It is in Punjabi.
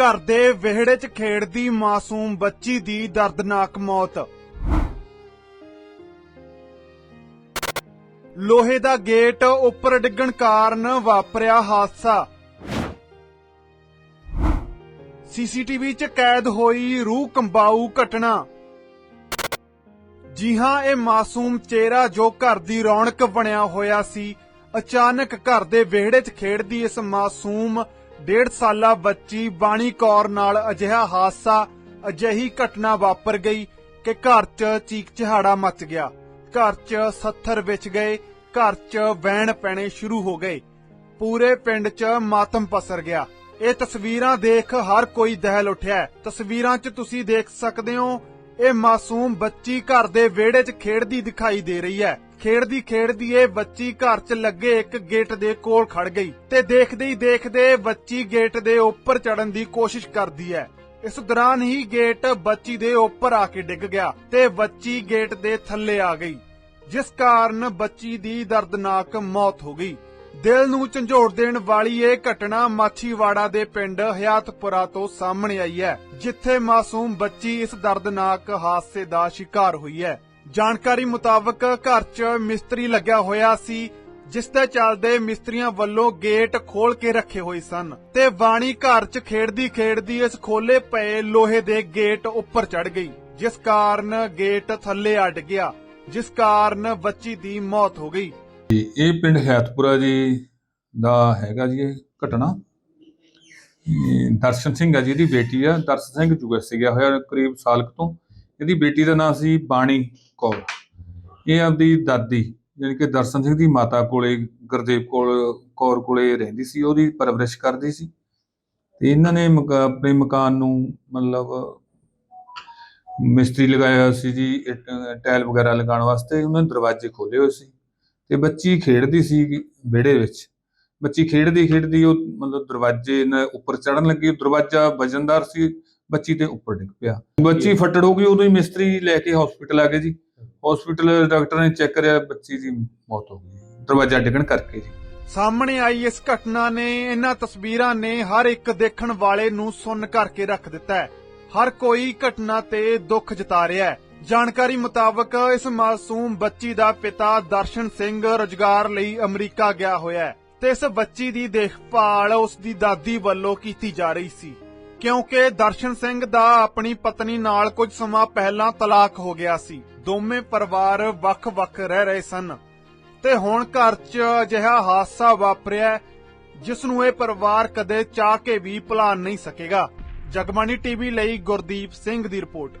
ਘਰ ਦੇ ਵਿਹੜੇ 'ਚ ਖੇਡਦੀ ਮਾਸੂਮ ਬੱਚੀ ਦੀ ਦਰਦਨਾਕ ਮੌਤ। ਲੋਹੇ ਦਾ ਗੇਟ ਉੱਪਰ ਡਿੱਗਣ ਕਾਰਨ ਵਾਪਰਿਆ ਹਾਦਸਾ। ਸੀਸੀਟੀਵੀ 'ਚ ਕੈਦ ਹੋਈ ਰੂਹ ਕੰਬਾਊ ਘਟਨਾ। ਜੀ ਹਾਂ, ਇਹ ਮਾਸੂਮ ਚਿਹਰਾ ਜੋ ਘਰ ਦੀ ਰੌਣਕ ਬਣਿਆ ਹੋਇਆ ਸੀ। ਅਚਾਨਕ ਘਰ ਦੇ ਵਿਹੜੇ 'ਚ ਖੇਡਦੀ ਇਸ ਮਾਸੂਮ ਡੇਢ ਸਾਲਾ ਬੱਚੀ ਬਾਣੀ ਕੌਰ ਨਾਲ ਅਜਿਹਾ ਹਾਦਸਾ, ਅਜਿਹੀ ਘਟਨਾ ਵਾਪਰ ਗਈ ਕਿ ਘਰ 'ਚ ਚੀਕ ਚਿਹਾੜਾ ਮਚ ਗਿਆ। ਘਰ 'ਚ ਸੱਥਰ ਵਿਚ ਗਏ, ਘਰ 'ਚ ਵੈਣ ਪੈਣੇ ਸ਼ੁਰੂ ਹੋ ਗਏ। ਪੂਰੇ ਪਿੰਡ 'ਚ ਮਾਤਮ ਪਸਰ ਗਿਆ। ਇਹ ਤਸਵੀਰਾਂ ਦੇਖ ਹਰ ਕੋਈ ਦਹਿਲ ਉੱਠਿਆ। ਹੈ। ਤਸਵੀਰਾਂ 'ਚ ਤੁਸੀਂ ਦੇਖ ਸਕਦੇ ਹੋ, ਇਹ ਮਾਸੂਮ ਬੱਚੀ ਘਰ ਦੇ ਵਿਹੜੇ 'ਚ ਖੇਡਦੀ ਦਿਖਾਈ ਦੇ ਰਹੀ ਹੈ। ਖੇਡਦੀ ਖੇਡਦੀ ਇਹ ਬੱਚੀ ਘਰ 'ਚ ਲੱਗੇ ਇੱਕ ਗੇਟ ਦੇ ਕੋਲ ਖੜ ਗਈ ਤੇ ਦੇਖਦੇ ਹੀ ਦੇਖਦੇ ਬੱਚੀ ਗੇਟ ਦੇ ਉੱਪਰ ਚੜਨ ਦੀ ਕੋਸ਼ਿਸ਼ ਕਰਦੀ ਹੈ। ਇਸ ਦੌਰਾਨ ਹੀ ਗੇਟ ਬੱਚੀ ਦੇ ਉੱਪਰ ਆ ਕੇ ਡਿੱਗ ਗਿਆ ਤੇ ਬੱਚੀ ਗੇਟ ਦੇ ਥੱਲੇ ਆ ਗਈ, ਜਿਸ ਕਾਰਨ ਬੱਚੀ ਦੀ ਦਰਦਨਾਕ ਮੌਤ ਹੋ ਗਈ। ਦਿਲ ਨੂੰ ਝੰਜੋੜ ਦੇਣ ਵਾਲੀ ਇਹ ਘਟਨਾ ਮਾਛੀਵਾੜਾ ਦੇ ਪਿੰਡ ਹਯਾਤਪੁਰਾ ਤੋਂ ਸਾਹਮਣੇ ਆਈ ਹੈ, ਜਿੱਥੇ ਮਾਸੂਮ ਬੱਚੀ ਇਸ ਦਰਦਨਾਕ ਹਾਦਸੇ ਦਾ ਸ਼ਿਕਾਰ ਹੋਈ ਹੈ। ਜਾਣਕਾਰੀ ਮੁਤਾਬਕ ਘਰ 'ਚ ਮਿਸਤਰੀ ਲੱਗਿਆ ਹੋਇਆ ਸੀ, ਜਿਸ ਦੇ ਚੱਲਦੇ ਮਿਸਤਰੀਆਂ ਵੱਲੋਂ ਗੇਟ ਖੋਲ ਕੇ ਰੱਖੇ ਹੋਏ ਸਨ ਤੇ ਬਾਣੀ ਘਰ 'ਚ ਖੇਡਦੀ ਖੇਡਦੀ ਇਸ ਖੋਲੇ ਪਏ ਲੋਹੇ ਦੇ ਗੇਟ ਉੱਪਰ ਚੜ ਗਈ, ਜਿਸ ਕਾਰਨ ਗੇਟ ਥੱਲੇ ਅੱਡ ਗਿਆ, ਜਿਸ ਕਾਰਨ ਬੱਚੀ ਦੀ ਮੌਤ ਹੋ ਗਈ। ਇਹ ਪਿੰਡ ਹੈਤਪੁਰਾ ਜੀ ਦਾ ਹੈਗਾ ਜੀ ਇਹ ਘਟਨਾ। ਦਰਸ਼ਨ ਸਿੰਘ ਆ ਜੀ ਇਹਦੀ ਬੇਟੀ ਆ, ਦਰਸ਼ਨ ਸਿੰਘ ਯੂਐਸ ਗਿਆ ਹੋਇਆ ਕਰੀਬ ਸਾਲ ਕੁ ਤੋਂ। ਇਹਦੀ ਬੇਟੀ ਦਾ ਨਾਮ ਸੀ ਬਾਣੀ ਕੌਰ। ਇਹ ਆਪਦੀ ਦਾਦੀ ਯਾਨੀ ਕਿ ਦਰਸ਼ਨ ਸਿੰਘ ਦੀ ਮਾਤਾ ਕੋਲੇ, ਗੁਰਦੇਵ ਕੋਲ, ਕੌਰ ਕੋਲੇ ਰਹਿੰਦੀ ਸੀ, ਉਹਦੀ ਪਰਵਰਿਸ਼ ਕਰਦੀ ਸੀ। ਤੇ ਇਹਨਾਂ ਨੇ ਮਕਾ- ਆਪਣੇ ਮਕਾਨ ਨੂੰ ਮਤਲਬ ਮਿਸਤਰੀ ਲਗਾਇਆ ਸੀ ਜੀ ਟਾਇਲ ਵਗੈਰਾ ਲਗਾਉਣ ਵਾਸਤੇ, ਉਹਨਾਂ ਨੇ ਦਰਵਾਜ਼ੇ ਖੋਲੇ ਹੋਏ ਸੀ। ਤੇ ਬੱਚੀ ਖੇਡਦੀ ਸੀ ਵਿਹੜੇ ਵਿੱਚ। ਬੱਚੀ ਖੇਡਦੀ ਖੇਡਦੀ ਉਹ ਮਤਲਬ ਦਰਵਾਜ਼ੇ ਨਾਲ ਉੱਪਰ ਚੜਨ ਲੱਗੀ ਦਰਵਾਜ਼ਾ ਵਜਨਦਾਰ ਸੀ ਬੱਚੀ ਤੇ ਉੱਪਰ ਡਿੱਗ ਪਿਆ। ਬੱਚੀ ਫੱਟੜ ਹੋ ਗਈ, ਉਦੋਂ ਹੀ ਮਿਸਤਰੀ ਲੈ ਕੇ ਹਸਪੀਟਲ ਆ ਗਏ ਜੀ। ਹਸਪੀਟਲ ਡਾਕਟਰ ਨੇ ਚੈੱਕ ਕਰਿਆ, ਬੱਚੀ ਦੀ ਮੌਤ ਹੋ ਗਈ। ਦਰਵਾਜ਼ਾ ਡਿੱਗਣ ਕਰਕੇ ਜੀ। ਸਾਹਮਣੇ ਆਈ ਇਸ ਘਟਨਾ ਨੇ, ਇਹਨਾਂ ਤਸਵੀਰਾਂ ਨੇ ਹਰ ਇੱਕ ਦੇਖਣ ਵਾਲੇ ਨੂੰ ਸੁੰਨ ਕਰਕੇ ਰੱਖ ਦਿੱਤਾ ਹੈ। ਹਰ ਕੋਈ ਘਟਨਾ ਤੇ ਦੁੱਖ ਜਤਾ ਰਿਹਾ ਹੈ। ਜਾਣਕਾਰੀ ਮੁਤਾਬਕ ਇਸ ਮਾਸੂਮ ਬੱਚੀ ਦਾ ਪਿਤਾ ਦਰਸ਼ਨ ਸਿੰਘ ਰੋਜ਼ਗਾਰ ਲਈ ਅਮਰੀਕਾ ਗਿਆ ਹੋਇਆ ਹੈ ਤੇ ਇਸ ਬੱਚੀ ਦੀ ਦੇਖਭਾਲ ਉਸ ਦੀ ਦਾਦੀ ਵੱਲੋਂ ਕੀਤੀ ਜਾ ਰਹੀ ਸੀ। ਕਿਉਂਕਿ ਦਰਸ਼ਨ ਸਿੰਘ ਦਾ ਆਪਣੀ ਪਤਨੀ ਨਾਲ ਕੁਝ ਸਮਾਂ ਪਹਿਲਾਂ ਤਲਾਕ ਹੋ ਗਿਆ ਸੀ। ਦੋਵੇਂ ਪਰਿਵਾਰ ਵੱਖ-ਵੱਖ ਰਹਿ ਰਹੇ ਸਨ। ਤੇ ਹੁਣ ਘਰ 'ਚ ਅਜਿਹਾ ਹਾਦਸਾ ਵਾਪਰਿਆ ਜਿਸ ਨੂੰ ਇਹ ਪਰਿਵਾਰ ਕਦੇ ਚਾਹ ਕੇ ਵੀ ਭੁਲਾ ਨਹੀਂ ਸਕੇਗਾ। ਜਗਬਾਣੀ ਟੀਵੀ ਲਈ ਗੁਰਦੀਪ ਸਿੰਘ ਦੀ ਰਿਪੋਰਟ।